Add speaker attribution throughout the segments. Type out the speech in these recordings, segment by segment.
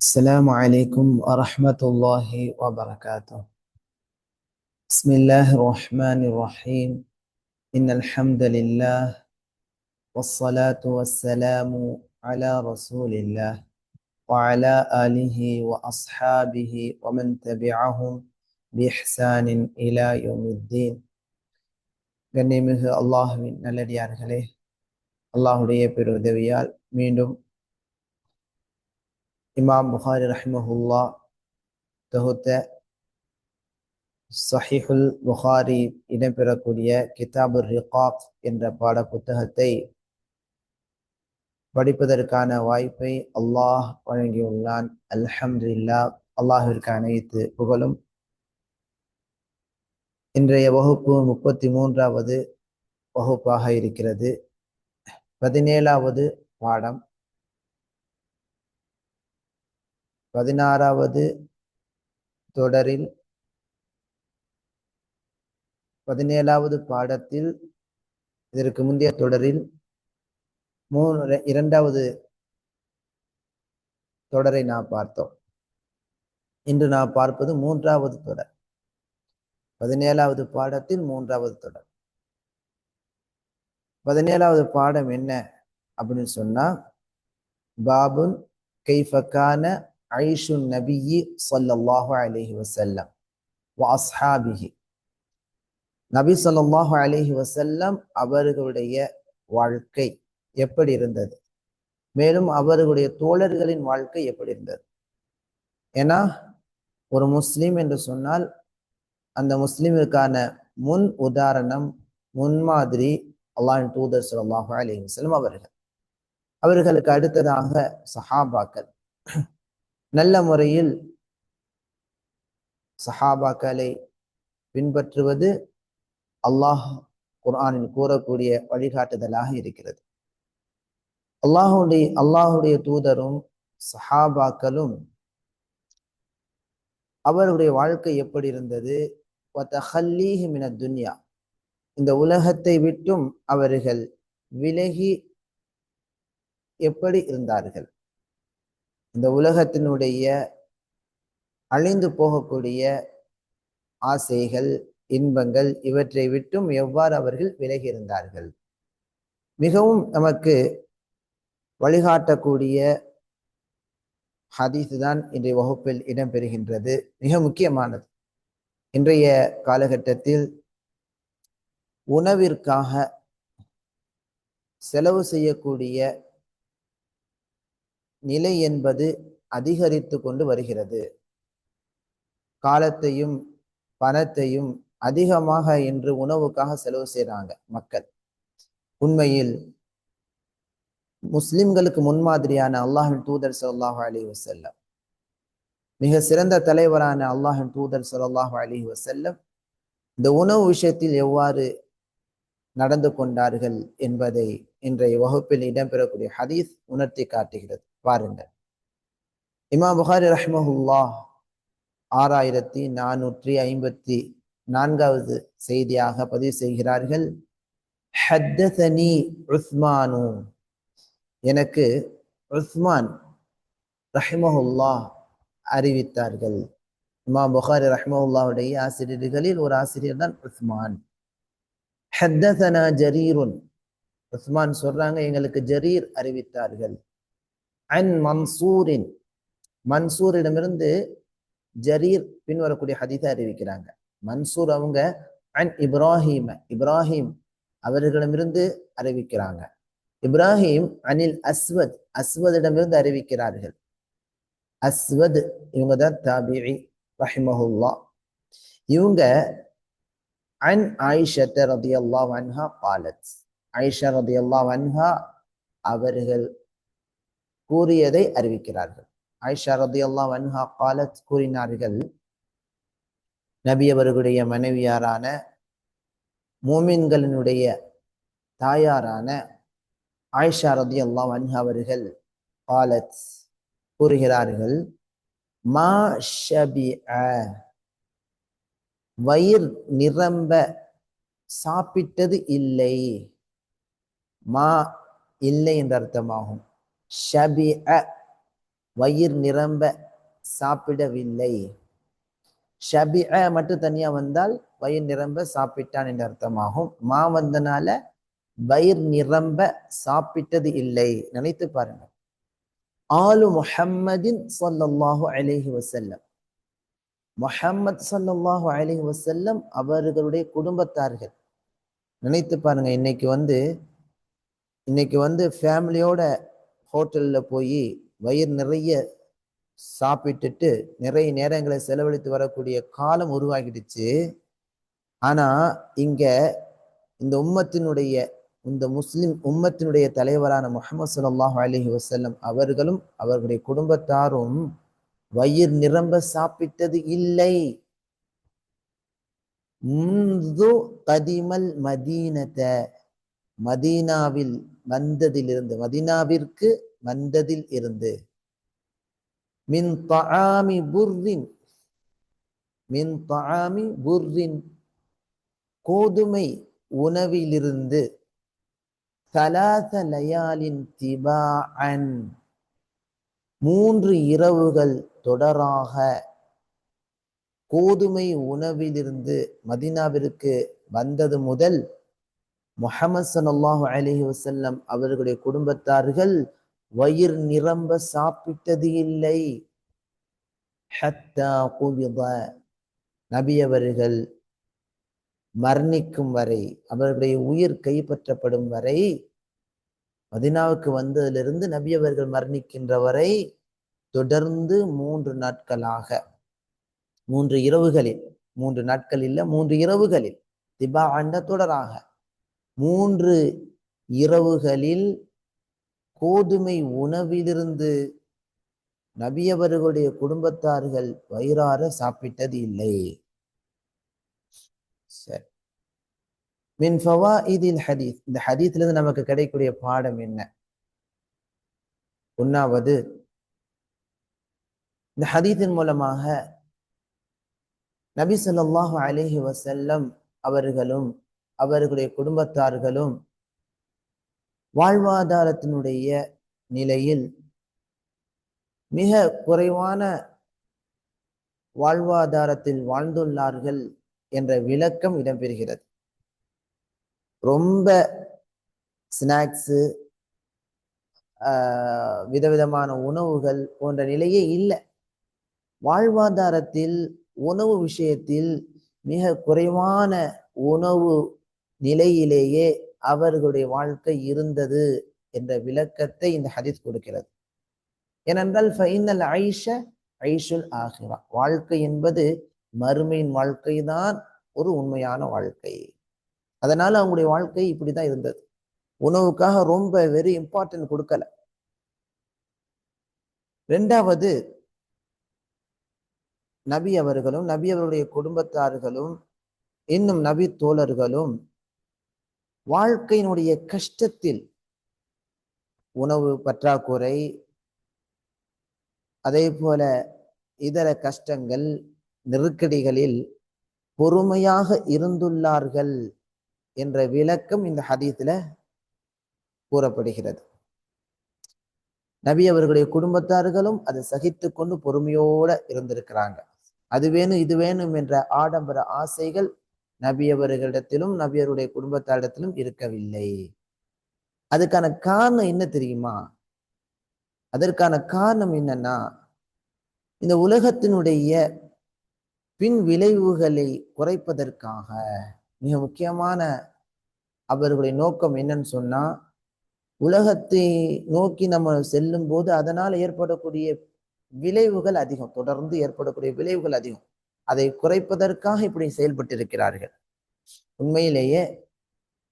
Speaker 1: السلام عليكم ورحمة الله وبركاته بسم الله الرحمن الرحيم إن الحمد لله والصلاة والسلام على رسول الله وعلى آله وأصحابه ومن تبعهم بإحسان إلى يوم الدين கண்ணியமிகு அல்லாஹுவின் நல்லடியார்களே அல்லாஹுடைய பெருதவியால் மீண்டும் இமாம் புகாரி ரஹ்மஹுல்லா தொகுத்த சஹிஹுல் புகாரி இடம்பெறக்கூடிய கிதாபுர் ரிகாக் என்ற பாட புத்தகத்தை படிப்பதற்கான வாய்ப்பை அல்லாஹ் வழங்கியுள்ளான் அல்ஹம்துல்லா அல்லாஹிற்கு அனைத்து புகழும் இன்றைய வகுப்பு முப்பத்தி மூன்றாவது வகுப்பாக இருக்கிறது பதினேழாவது பாடம் பதினாறாவது தொடரில் பதினேழாவது பாடத்தில் இதற்கு முந்தைய தொடரில் மூணு இரண்டாவது தொடரை நாம் பார்த்தோம். இன்று நாம் பார்ப்பது மூன்றாவது தொடர். பதினேழாவது பாடத்தில் மூன்றாவது தொடர். பதினேழாவது பாடம் என்ன அப்படின்னு சொன்னா பாபுன் கைஃபக்கான ஐஷு நபியி சொல்லல்லாஹு அலிஹி வசல்லம் வாஸ்ஹாபிஹி நபி சொல்லாஹு அலிஹி வசல்லம் அவர்களுடைய வாழ்க்கை எப்படி இருந்தது? மேலும் அவர்களுடைய தோழர்களின் வாழ்க்கை எப்படி இருந்தது? ஏன்னா ஒரு முஸ்லீம் என்று சொன்னால் அந்த முஸ்லீமிற்கான முன் உதாரணம் முன்மாதிரி அல்லாஹின் தூதர் சொல்லாஹு அலி வசலம் அவர்கள். அவர்களுக்கு அடுத்ததாக சஹாபாக்கள். நல்ல முறையில் சஹாபாக்களை பின்பற்றுவது அல்லாஹ் குர்ஆனில் கூறக்கூடிய வழிகாட்டுதலாக இருக்கிறது. அல்லாஹுடைய அல்லாஹுடைய தூதரும் சஹாபாக்களும் அவருடைய வாழ்க்கை எப்படி இருந்தது? மின துன்யா. இந்த உலகத்தை விட்டும் அவர்கள் விலகி எப்படி இருந்தார்கள்? இந்த உலகத்தினுடைய அழிந்து போகக்கூடிய ஆசைகள் இன்பங்கள் இவற்றை விட்டும் எவ்வாறு அவர்கள் விலகி இருந்தார்கள் மிகவும் நமக்கு வழிகாட்டக்கூடிய ஹதீஸ் தான் இன்றைய வகுப்பில் இடம்பெறுகின்றது. மிக முக்கியமானது. இன்றைய காலகட்டத்தில் உணவிற்காக செலவு செய்யக்கூடிய நிலை என்பது அதிகரித்து கொண்டு வருகிறது. காலத்தையும் பணத்தையும் அதிகமாக இன்று உணவுக்காக செலவு செய்கிறாங்க மக்கள். உண்மையில் முஸ்லிம்களுக்கு முன்மாதிரியான அல்லாஹின் தூதர் சல்லாஹு அலி வசல்லம் மிக சிறந்த தலைவரான அல்லாஹின் தூதர் சல்லாஹு அலி வசல்லம் இந்த உணவு விஷயத்தில் எவ்வாறு நடந்து கொண்டார்கள் என்பதை இன்றைய வகுப்பில் இடம்பெறக்கூடிய ஹதீஸ் உணர்த்தி காட்டுகிறது. பாருங்கள் இமா புகாரி ரஹ்மஹுல்லா ஆறாயிரத்தி நானூற்றி ஐம்பத்தி நான்காவது செய்தியாக பதிவு செய்கிறார்கள். ஹத்தனி உஸ்மானு. எனக்கு உஸ்மான் ரஹ்மஹுல்லா அறிவித்தார்கள். இமா புகாரி ரஹ்மஹுல்லாவுடைய ஆசிரியர்களில் ஒரு ஆசிரியர் தான் உஸ்மான். ஹத்தனா ஜரீருன். உஸ்மான் சொல்றாங்க எங்களுக்கு ஜரீர் அறிவித்தார்கள். அன் மன்சூரின். மன்சூரிடமிருந்து ஜரீர் பின்வரக்கூடிய ஹதீஸை அறிவிக்கிறாங்க. மன்சூர் அவங்க அன் இப்ராஹிம இப்ராஹிம் அவர்களிடமிருந்து அறிவிக்கிறாங்க. இப்ராஹிம் அனில் அஸ்வத் அஸ்வதிடமிருந்து அறிவிக்கிறார்கள். அஸ்வத் இவங்க தான் தாபிரி ரஹிமஹுல்லா. இவங்க அன் ஆயிஷத்த ரதி அல்லா வன்ஹா பாலத். ஆயிஷா ரதி அல்லா வன்ஹா அவர்கள் கூறியதை அறிவிக்கிறார்கள். ஆயிஷா ரதி அல்லா வன்ஹா காலத் கூறினார்கள் நபி அவர்களுடைய மனைவியாரான மூமின்களினுடைய தாயாரான ஆயிஷா ரதி அல்லா வன்ஹா அவர்கள் காலத் கூறுகிறார்கள் மா ஷபி வயிர் நிரம்ப சாப்பிட்டது இல்லை மா இல்லை என்ற அர்த்தமாகும். ஷபி வயிர் நிரம்ப சாப்பிடவில்லை. ஷபிஅ மட்டும் தனியா வந்தால் வயிறு நிரம்ப சாப்பிட்டான் என்ற அர்த்தமாகும். மா வந்தனால வயிறு நிரம்ப சாப்பிட்டது இல்லை. நினைத்து பாருங்க ஆலு முஹம்மதின் சொல்லல்லாஹு அலிஹி வசல்லம் முஹம்மத் ஸல்லல்லாஹு அலிஹி வசல்லம் அவர்களுடைய குடும்பத்தார்கள். நினைத்து பாருங்க இன்னைக்கு வந்து இன்னைக்கு வந்து ஃபேமிலியோட ஹோட்டலில் போய் வயிறு நிறைய சாப்பிட்டுட்டு நிறைய நேரங்களை செலவழித்து வரக்கூடிய காலம் உருவாகிடுச்சு. ஆனால் இங்கே இந்த உம்மத்தினுடைய இந்த முஸ்லிம் உம்மத்தினுடைய தலைவரான முகமது சல்லாஹ் அலஹி வசல்லம் அவர்களும் அவர்களுடைய குடும்பத்தாரும் வயிறு நிரம்ப சாப்பிட்டது இல்லை. முந்து கதிமல் மதீனத்தை மதீனாவில் வந்ததிலிருந்து மதினாவிற்கு வந்ததில் இருந்து. மின் தாமி புர்ரின் மின் தாமி புர்ரின் கோதுமை உணவிலிருந்து தலாத லயாலின் திபாஅன் மூன்று இரவுகள் தொடராக கோதுமை உணவிலிருந்து மதீனாவிற்கு வந்தது முதல் முஹமது சல்லாஹு அலைஹி வசல்லம் அவர்களுடைய குடும்பத்தார்கள் வயிர் நிரம்ப சாப்பிட்டது இல்லை. ஹத்தா குபித நபி அவர்கள் மரணிக்கும் வரை அவர்களுடைய உயிர் கைப்பற்றப்படும் வரை மதினாவுக்கு வந்ததிலிருந்து நபி அவர்கள் மரணிக்கின்ற வரை தொடர்ந்து மூன்று நாட்களாக மூன்று இரவுகளில் மூன்று நாட்கள் இல்லை மூன்று இரவுகளில் திபா ஆண்ட தொடராக மூன்று இரவுகளில் கோதுமை உணவிலிருந்து நபியவர்களுடைய குடும்பத்தார்கள் வயிறார சாப்பிட்டது இல்லை. சரி. மின் இதில் ஹதீஸ். இந்த ஹதீஸ்லேருந்து நமக்கு கிடைக்கக்கூடிய பாடம் என்ன? ஒன்னாவது இந்த ஹதீஸின் மூலமாக நபி சொல்லாஹு அலைஹி வசல்லம் அவர்களும் அவர்களுடைய குடும்பத்தார்களும் வாழ்வாதாரத்தினுடைய நிலையில் மிக குறைவான வாழ்வாதாரத்தில் வாழ்ந்துள்ளார்கள் என்ற விளக்கம் இடம்பெறுகிறது. ரொம்ப ஸ்நாக்ஸு விதவிதமான உணவுகள் போன்ற நிலையே இல்லை. வாழ்வாதாரத்தில் உணவு விஷயத்தில் மிக குறைவான உணவு நிலையிலேயே அவர்களுடைய வாழ்க்கை இருந்தது என்ற விளக்கத்தை இந்த ஹதீஸ் கொடுக்கிறது. ஏனென்றால் ஃபைனல் ஐஷ ஐஷுல் ஆகிரா. வாழ்க்கை என்பது மறுமையின் வாழ்க்கை தான் ஒரு உண்மையான வாழ்க்கை. அதனால அவங்களுடைய வாழ்க்கை இப்படிதான் இருந்தது. உணவுக்காக ரொம்ப வெரி இம்பார்ட்டன்ட் கொடுக்கல. ரெண்டாவது நபி அவர்களும் நபி அவருடைய குடும்பத்தார்களும் இன்னும் நபி தோழர்களும் வாழ்க்கையினுடைய கஷ்டத்தில் உணவு பற்றாக்குறை அதே போல இதர கஷ்டங்கள் நெருக்கடிகளில் பொறுமையாக இருந்துள்ளார்கள் என்ற விளக்கம் இந்த ஹதீத்தில் கூறப்படுகிறது. நபி அவர்களுடைய குடும்பத்தார்களும் அதை சகித்து கொண்டு பொறுமையோட இருந்திருக்கிறாங்க. அது வேணும் இது வேணும் என்ற ஆடம்பர ஆசைகள் நபி அவர்களிடத்திலும் நபி குடும்பத்தாரிடத்திலும் இருக்கவில்லை. அதுக்கான காரணம் என்ன தெரியுமா? அதற்கான காரணம் என்னன்னா இந்த உலகத்தினுடைய பின் விளைவுகளை குறைப்பதற்காக மிக முக்கியமான அவர்களுடைய நோக்கம் என்னன்னு சொன்னா உலகத்தை நோக்கி நம்ம செல்லும் போது அதனால் ஏற்படக்கூடிய விளைவுகள் அதிகம் தொடர்ந்து ஏற்படக்கூடிய விளைவுகள் அதிகம். அதை குறைப்பதற்காக இப்படி செயல்பட்டு இருக்கிறார்கள் உண்மையிலேயே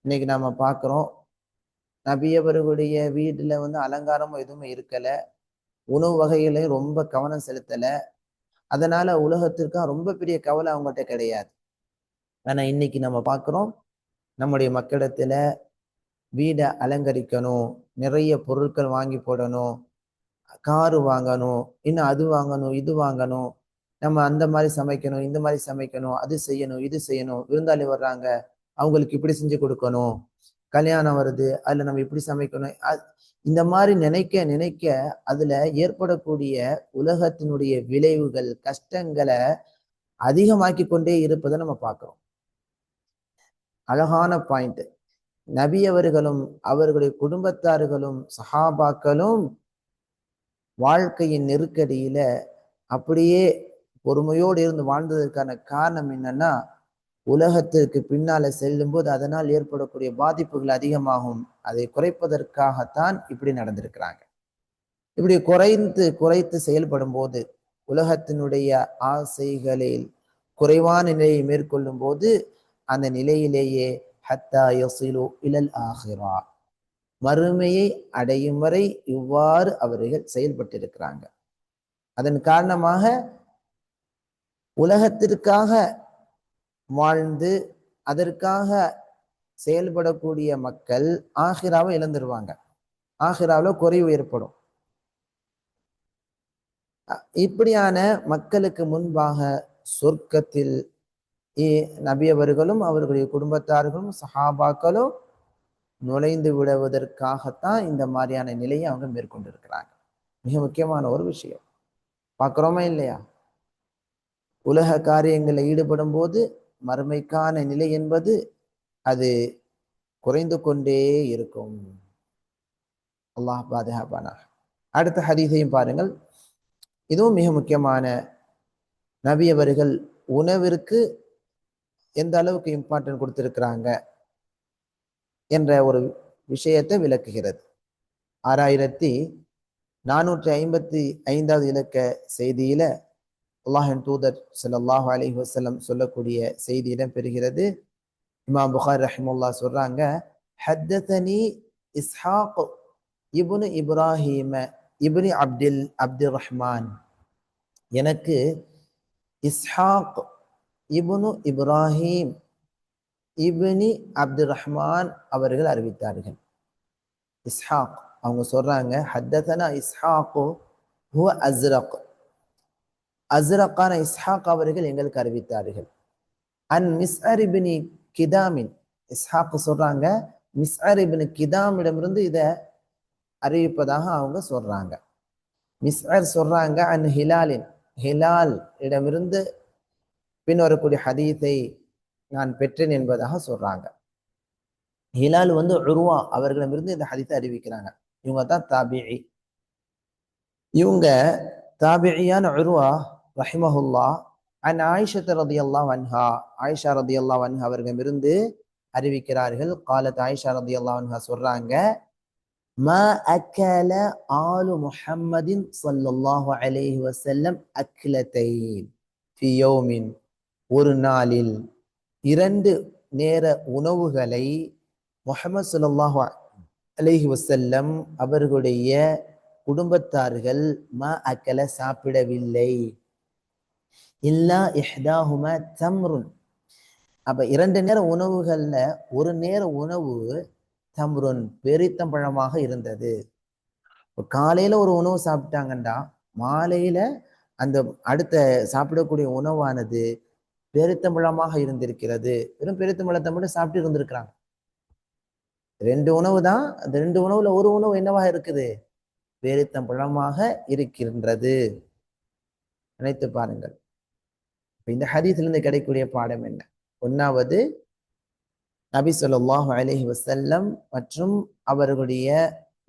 Speaker 1: இன்னைக்கு நாம பார்க்குறோம் நபியவர்களுடைய வீட்டில் வந்து அலங்காரமும் எதுவுமே இருக்கலை உணவு வகைகளையும் ரொம்ப கவனம் செலுத்தலை அதனால உலகத்திற்காக ரொம்ப பெரிய கவலை அவங்ககிட்ட கிடையாது. ஆனால் இன்னைக்கு நம்ம பார்க்குறோம் நம்முடைய மக்களிடத்துல வீடை அலங்கரிக்கணும் நிறைய பொருட்கள் வாங்கி போடணும் காரு வாங்கணும் இன்னும் அது வாங்கணும் இது வாங்கணும் நம்ம அந்த மாதிரி சமைக்கணும் இந்த மாதிரி சமைக்கணும் அது செய்யணும் இது செய்யணும் விருந்தாளி வர்றாங்க அவங்களுக்கு இப்படி செஞ்சு கொடுக்கணும் கல்யாணம் வருது அதுல நம்ம இப்படி சமைக்கணும் இந்த மாதிரி நினைக்க நினைக்க அதுல ஏற்படக்கூடிய உலகத்தினுடைய விளைவுகள் கஷ்டங்களை அதிகமாக்கி கொண்டே இருப்பதை நம்ம பார்க்கிறோம். அழகான பாயிண்ட் நபியவர்களும் அவர்களுடைய குடும்பத்தார்களும் சஹாபாக்களும் வாழ்க்கையின் நெருக்கடியில அப்படியே பொறுமையோடு இருந்து வாழ்ந்ததற்கான காரணம் என்னன்னா உலகத்திற்கு பின்னால செல்லும்போது அதனால் ஏற்படக்கூடிய பாதிப்புகள் அதிகமாகும். அதை குறைப்பதற்காகத்தான் இப்படி நடந்திருக்கிறாங்க. இப்படி குறைந்து குறைத்து செயல்படும் போது உலகத்தினுடைய ஆசைகளில் குறைவான நிலையை மேற்கொள்ளும் போது அந்த நிலையிலேயே ஹத்தா யசிலு இலல் ஆகிறா மறுமையை அடையும் வரை இவ்வாறு அவர்கள் செயல்பட்டிருக்கிறாங்க. அதன் காரணமாக உலகத்திற்காக வாழ்ந்து அதற்காக செயல்படக்கூடிய மக்கள் ஆஹிராவை இழந்துருவாங்க. ஆஹிராவில் குறைவு ஏற்படும். இப்படியான மக்களுக்கு முன்பாக சொர்க்கத்தில் இ- நபி அவர்களும் அவர்களுடைய குடும்பத்தார்களும் சஹாபாக்களும் நுழைந்து விடுவதற்காகத்தான் இந்த மாதிரியான நிலையை அவங்க மேற்கொண்டிருக்கிறாங்க. மிக முக்கியமான ஒரு விஷயம். பார்க்குறோமா இல்லையா? உலக காரியங்களில் ஈடுபடும் போது மறுமைக்கான நிலை என்பது அது குறைந்து கொண்டே இருக்கும். அல்லாஹ் பாதுகாப்பானாக. அடுத்த ஹதீஸையும் பாருங்கள். இதுவும் மிக முக்கியமான நபி அவர்கள் உணவிற்கு எந்த அளவுக்கு இம்பார்ட்டன்ட் கொடுத்திருக்கிறாங்க என்ற ஒரு விஷயத்தை விளக்குகிறது. ஆறாயிரத்தி நானூற்றி ஐம்பத்தி ஐந்தாவது இலக்க செய்தியில அல்லாஹின் தூதர் சல்லாஹ் அலி வசலம் சொல்லக்கூடிய செய்தி இடம்பெறுகிறது. இமாம் புகார் ரஹிமுல்லா சொல்றாங்க ஹத்தனி இஸ்ஹாக் இபுனு இப்ராஹிம இப்னி அப்தில் அப்துல் ரஹ்மான் எனக்கு இஸ்ஹாக் இபுனு இப்ராஹிம் இப்னி அப்துல் ரஹ்மான் அவர்கள் அறிவித்தார்கள். இஸ்ஹாக் அவங்க சொல்றாங்க ஹத்தனா இஸ்ஹாக்கு ஹுவ அஸ்ரக். அஸ்ரக்கான இஸ்ஹாக் அவர்கள் எங்களுக்கு அறிவித்தார்கள். அன் மிஸ் அரிபினி கிதாமின் இஸ்ஹாக்கு சொல்றாங்க மிஸ் அரிபின் கிதாமிடமிருந்து இதை அறிவிப்பதாக அவங்க சொல்றாங்க. மிஸ்அர் சொல்றாங்க அன் ஹிலாலின் ஹிலால் இடமிருந்து பின் வரக்கூடிய நான் பெற்றேன் என்பதாக சொல்றாங்க. ஹிலால் வந்து உருவா அவர்களிடமிருந்து இந்த ஹதித்தை அறிவிக்கிறாங்க. இவங்க தான் தாபிஐ இவங்க தாபியான உருவா ரஹிமஹுல்லா அன் ஆயிஷத் ரதி அல்லா வன்ஹா ஆயிஷா ரதி அல்லா வன்ஹா அவர்களிடமிருந்து அறிவிக்கிறார்கள். காலத் ஆயிஷா ரதி அல்லா வன்ஹா சொல்றாங்க ம அக்கல ஆலு முஹம்மதின் சல்லல்லாஹு அலைஹி வசல்லம் அக்லத்தை ஃபியோமின் ஒரு நாளில் இரண்டு நேர உணவுகளை முகமது சுல்லாஹு அலஹி வசல்லம் அவர்களுடைய குடும்பத்தார்கள் ம அக்கலை சாப்பிடவில்லை. இல்லா இஹ்தாஹுமா தம்ருன். அப்ப இரண்டு நேர உணவுகள்ல ஒரு நேர உணவு தம்ருன் பெரித்தம்பழமாக இருந்தது. காலையில ஒரு உணவு சாப்பிட்டாங்கண்டா மாலையில அந்த அடுத்த சாப்பிடக்கூடிய உணவானது பெருத்தம்பழமாக இருந்திருக்கிறது. வெறும் பெருத்தம்பழத்தை மட்டும் சாப்பிட்டு இருந்திருக்கிறாங்க. ரெண்டு உணவு தான் அந்த ரெண்டு உணவுல ஒரு உணவு என்னவாக இருக்குது? பெருத்தம்பழமாக இருக்கின்றது. நினைத்து பாருங்கள். இந்த ஹதீஸ்லேருந்து கிடைக்கக்கூடிய பாடம் என்ன? ஒன்றாவது நபி சொல்லாஹு அலஹி வசல்லம் மற்றும் அவர்களுடைய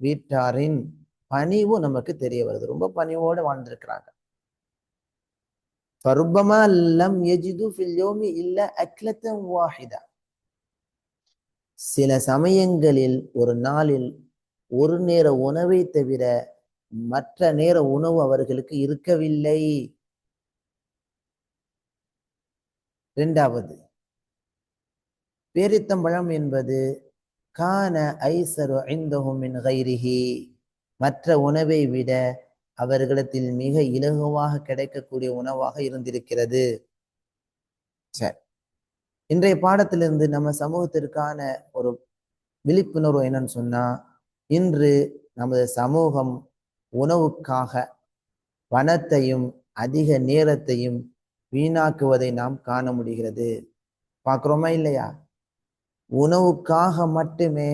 Speaker 1: வீட்டாரின் பணிவும் நமக்கு தெரிய வருது. ரொம்ப பணிவோடு வாழ்ந்திருக்கிறாங்க. பருபமா லம் எஜிது ஃபில்யோமி இல்ல அக்லத்தம் வாஹிதா. சில சமயங்களில் ஒரு நாளில் ஒரு நேர உணவை தவிர மற்ற நேர உணவு அவர்களுக்கு இருக்கவில்லை. இரண்டாவது பேரித்தம்பழம் என்பது கான ஐசரு ஐந்தகுமின் மின் கைரிஹி மற்ற உணவை விட அவர்களிடத்தில் மிக இலகுவாக கிடைக்கக்கூடிய உணவாக இருந்திருக்கிறது. சரி. இன்றைய பாடத்திலிருந்து நம்ம சமூகத்திற்கான ஒரு விழிப்புணர்வு என்னன்னு சொன்னா இன்று நமது சமூகம் உணவுக்காக பணத்தையும் அதிக நேரத்தையும் வீணாக்குவதை நாம் காண முடிகிறது. பார்க்குறோமா இல்லையா? உணவுக்காக மட்டுமே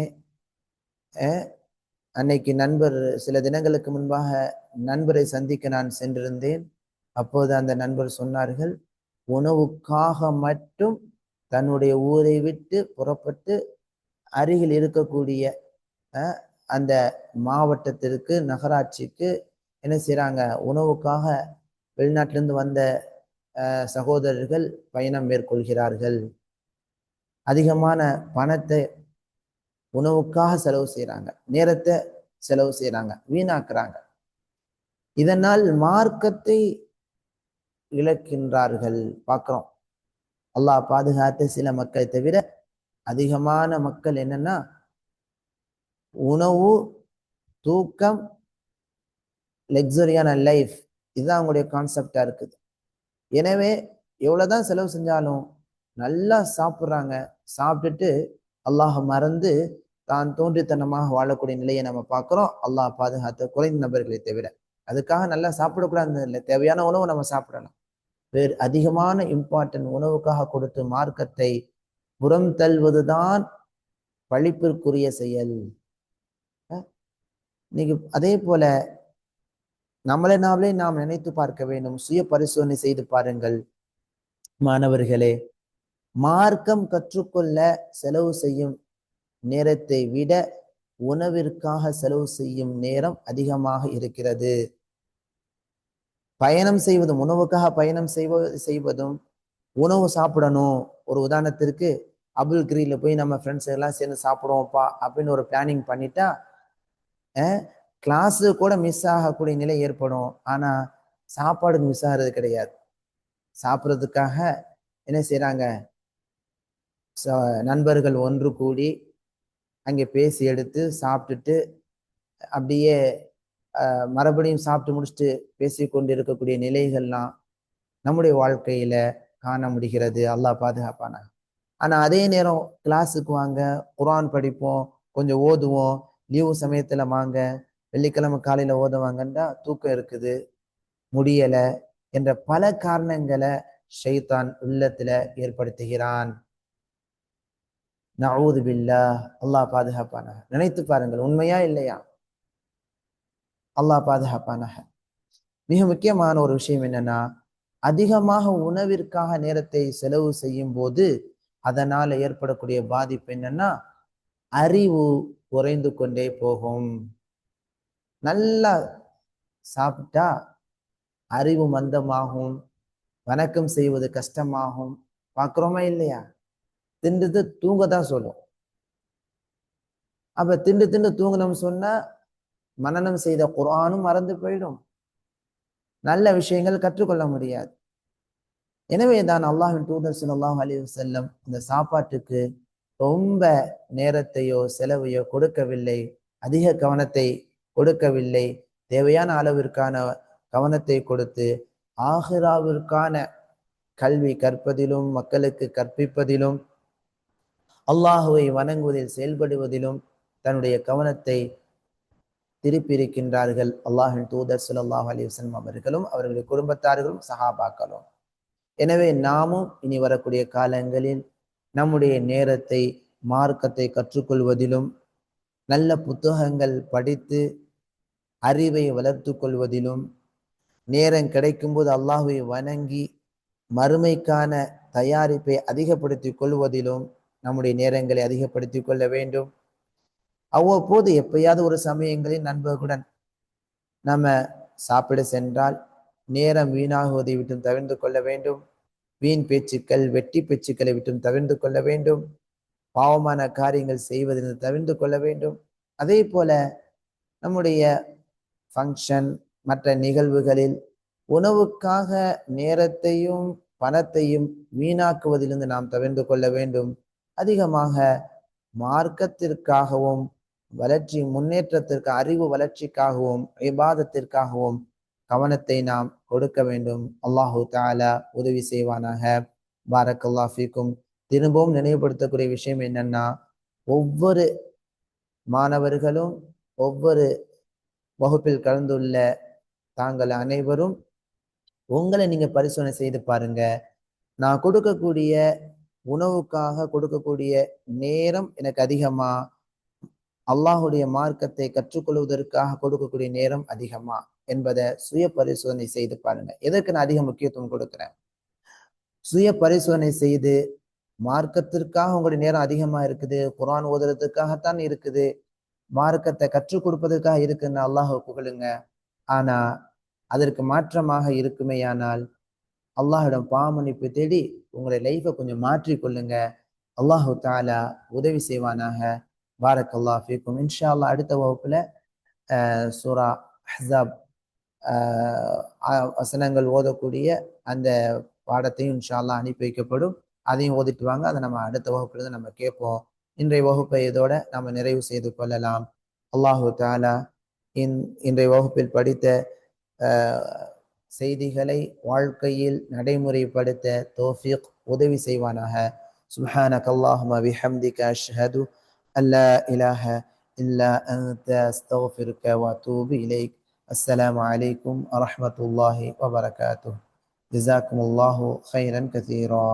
Speaker 1: அன்னைக்கு நண்பர் சில தினங்களுக்கு முன்பாக நண்பரை சந்திக்க நான் சென்றிருந்தேன். அப்போது அந்த நண்பர் சொன்னார்கள் உணவுக்காக மட்டும் தன்னுடைய ஊரை விட்டு புறப்பட்டு அருகில் இருக்கக்கூடிய அந்த மாவட்டத்திற்கு நகராட்சிக்கு என்ன செய்கிறாங்க உணவுக்காக வெளிநாட்டிலிருந்து வந்த சகோதரர்கள் பயணம் மேற்கொள்கிறார்கள். அதிகமான பணத்தை உணவுக்காக செலவு செய்கிறாங்க நேரத்தை செலவு செய்கிறாங்க வீணாக்குறாங்க. இதனால் மார்க்கத்தை இழக்கின்றார்கள். பார்க்குறோம் அல்லாஹ் பாதுகாத்த சில மக்களை தவிர அதிகமான மக்கள் என்னன்னா உணவு தூக்கம் லக்ஸரியான லைஃப் இதுதான் அவங்களுடைய கான்செப்டாக இருக்குது. எனவே எவ்வளோதான் செலவு செஞ்சாலும் நல்லா சாப்பிட்றாங்க. சாப்பிட்டுட்டு அல்லாஹ் மறந்து தான் தோன்றித்தனமாக வாழக்கூடிய நிலையை நம்ம பார்க்குறோம். அல்லாஹ் பாதுகாத்த குறைந்த நபர்களை தவிர. அதுக்காக நல்லா சாப்பிடக்கூடாது இல்லை. தேவையான உணவு நம்ம சாப்பிடலாம். வேறு அதிகமான இம்பார்ட்டன்ட் உணவுக்காக கொடுத்து மார்க்கத்தை புறம் தள்ளுவதுதான் பழிப்பிற்குரிய செயல். இன்னைக்கு அதே போல நம்மளை நாமளே நாம் நினைத்து பார்க்க வேண்டும். சுய பரிசோதனை செய்து பாருங்கள். மாணவர்களே மார்க்கம் கற்றுக்கொள்ள செலவு செய்யும் நேரத்தை விட உணவிற்காக செலவு செய்யும் நேரம் அதிகமாக இருக்கிறது. பயணம் செய்வதும் உணவுக்காக பயணம் செய்வது செய்வதும் உணவு சாப்பிடணும். ஒரு உதாரணத்திற்கு அபுல் கிரியில போய் நம்ம ஃப்ரெண்ட்ஸ் எல்லாம் சேர்ந்து சாப்பிடுவோம்ப்பா அப்படின்னு ஒரு பிளானிங் பண்ணிட்டா கிளாஸு கூட மிஸ் ஆகக்கூடிய நிலை ஏற்படும். ஆனால் சாப்பாடுக்கு மிஸ் ஆகிறது கிடையாது. சாப்பிட்றதுக்காக என்ன செய்கிறாங்க ச- நண்பர்கள் ஒன்று கூடி அங்கே பேசி எடுத்து சாப்பிட்டுட்டு அப்படியே மறுபடியும் சாப்பிட்டு முடிச்சுட்டு பேசி கொண்டு இருக்கக்கூடிய நிலைகள்லாம் நம்முடைய வாழ்க்கையில் காண முடிகிறது. அல்லாஹ் பாதுகாப்பானா ஆனால் அதே நேரம் கிளாஸுக்கு வாங்க குரான் படிப்போம் கொஞ்சம் ஓதுவோம் லீவு சமயத்தில் வாங்க வெள்ளிக்கிழமை காலையில ஓதுவாங்கன்றா தூக்கம் இருக்குது முடியல என்ற பல காரணங்களை ஷைத்தான் உள்ளத்துல ஏற்படுத்துகிறான். நவூது பில்லா அல்லாஹ் பாதுகாப்பானாக. நினைத்து பாருங்கள் உண்மையா இல்லையா? அல்லாஹ் பாதுகாப்பானாக. மிக முக்கியமான ஒரு விஷயம் என்னன்னா அதிகமாக உணவிற்காக நேரத்தை செலவு செய்யும் போது அதனால ஏற்படக்கூடிய பாதிப்பு என்னன்னா அறிவு குறைந்து கொண்டே போகும். நல்லா சாப்பிட்டா அறிவு மந்தமாகும் வணக்கம் செய்வது கஷ்டமாகும். பார்க்குறோமா இல்லையா? திண்டுது தூங்க தான் சொல்லும். அப்ப திண்டு திண்டு தூங்கணும்னு சொன்னா மனநம் செய்த குரானும் மறந்து போயிடும். நல்ல விஷயங்கள் கற்றுக்கொள்ள முடியாது. எனவே தான் அல்லாஹின் தூதர் சொல்லாஹ் அலி வஸல்லம் இந்த சாப்பாட்டுக்கு ரொம்ப நேரத்தையோ செலவையோ கொடுக்கவில்லை. அதிக கவனத்தை கொடுக்கவில்லை. தேவையான அளவிற்கான கவனத்தை கொடுத்து ஆஹிராவிற்கான கல்வி கற்பதிலும் மக்களுக்கு கற்பிப்பதிலும் அல்லாஹுவை வணங்குவதில் செயல்படுவதிலும் தன்னுடைய கவனத்தை திருப்பியிருக்கின்றார்கள். அல்லாஹின் தூதர் சுல்லாஹ் அலிவசன் அவர்களும் அவர்களுடைய குடும்பத்தார்களும் சஹாபாக்களும். எனவே நாமும் இனி வரக்கூடிய காலங்களில் நம்முடைய நேரத்தை மார்க்கத்தை கற்றுக்கொள்வதிலும் நல்ல புத்தகங்கள் படித்து அறிவை வளர்த்து கொள்வதிலும் நேரம் கிடைக்கும்போது அல்லாஹுவை வணங்கி மறுமைக்கான தயாரிப்பை அதிகப்படுத்தி கொள்வதிலும் நம்முடைய நேரங்களை அதிகப்படுத்தி கொள்ள வேண்டும். அவ்வப்போது எப்பயாவது ஒரு சமயங்களில் நண்பர்களுடன் நம்ம சாப்பிட சென்றால் நேரம் வீணாகுவதை விட்டும் தவிர்த்து கொள்ள வேண்டும். வீண் பேச்சுக்கள் வெட்டி பேச்சுக்களை விட்டும் தவிர்த்து கொள்ள வேண்டும். பாவமான காரியங்கள் செய்வதிலிருந்து தவிர்த்து கொள்ள வேண்டும். அதே போல நம்முடைய ஃபங்க்ஷன் மற்ற நிகழ்வுகளில் உணவுக்காக நேரத்தையும் பணத்தையும் வீணாக்குவதிலிருந்து நாம் தவிர்ந்து கொள்ள வேண்டும். அதிகமாக மார்க்கத்திற்காகவும் வளர்ச்சி முன்னேற்றத்திற்கு அறிவு வளர்ச்சிக்காகவும் விவாதத்திற்காகவும் கவனத்தை நாம் கொடுக்க வேண்டும். அல்லாஹு தாலா உதவி செய்வானாக. பாரக்கல்லா ஃபீக்கும். திரும்பவும் நினைவுபடுத்தக்கூடிய விஷயம் என்னன்னா ஒவ்வொரு மாணவர்களும் ஒவ்வொரு வகுப்பில் கலந்துள்ள தாங்கள் அனைவரும் உங்களை நீங்கள் பரிசோதனை செய்து பாருங்க. நான் கொடுக்கக்கூடிய உணவுக்காக கொடுக்கக்கூடிய நேரம் எனக்கு அதிகமா? அல்லாஹுடைய மார்க்கத்தை கற்றுக்கொள்வதற்காக கொடுக்கக்கூடிய நேரம் அதிகமா? என்பதை சுய பரிசோதனை செய்து பாருங்க. எதற்கு நான் அதிக முக்கியத்துவம் கொடுக்குறேன்? சுய பரிசோதனை செய்து மார்க்கத்திற்காக உங்களுடைய நேரம் அதிகமா இருக்குது குரான் ஓதுறதுக்காகத்தான் இருக்குது. மார்க்கத்தை கற்றுக் கொடுப்பதற்காக இருக்குன்னு அல்லாஹை புகழுங்க ஆனா அதற்கு மாற்றமாக இருக்குமேயானால் அல்லாஹிடம் பாமன்னிப்பு தேடி உங்களுடைய லைஃப்பை கொஞ்சம் மாற்றிக் கொள்ளுங்க. அல்லாஹு தாலா உதவி செய்வானாக. பாரக் அல்லாஹ் ஃபீக்கும். இன்ஷா அல்லாஹ் அடுத்த வகுப்புல சூரா அஹ்ஸாப் வசனங்கள் ஓதக்கூடிய அந்த பாடத்தையும் இன்ஷா அல்லா அனுப்பி வைக்கப்படும். அதையும் ஓதிட்டு வாங்க. அதை நம்ம அடுத்த வகுப்புல இருந்து நம்ம கேட்போம். இன்றைய வகுப்பை இதோட நாம நிறைவு செய்து கொள்ளலாம். அல்லாஹு தாலா இன் இன்றைய வகுப்பில் படித்த செய்திகளை வாழ்க்கையில் நடைமுறைப்படுத்த தோஃபிக் உதவி செய்வானாக. சுஹானக் அல்லாஹுமா விஹம்திக அஷ்ஹது அல்லா இலாஹ இல்லா அந்த அஸ்தஃபிருக்க வத்தூபு இலைக். அஸ்ஸலாமு அலைக்கும் வரஹமத்துல்லாஹி வபரகாத்து ஜிசாக்கும் அல்லாஹு ஹைரன் கதீரா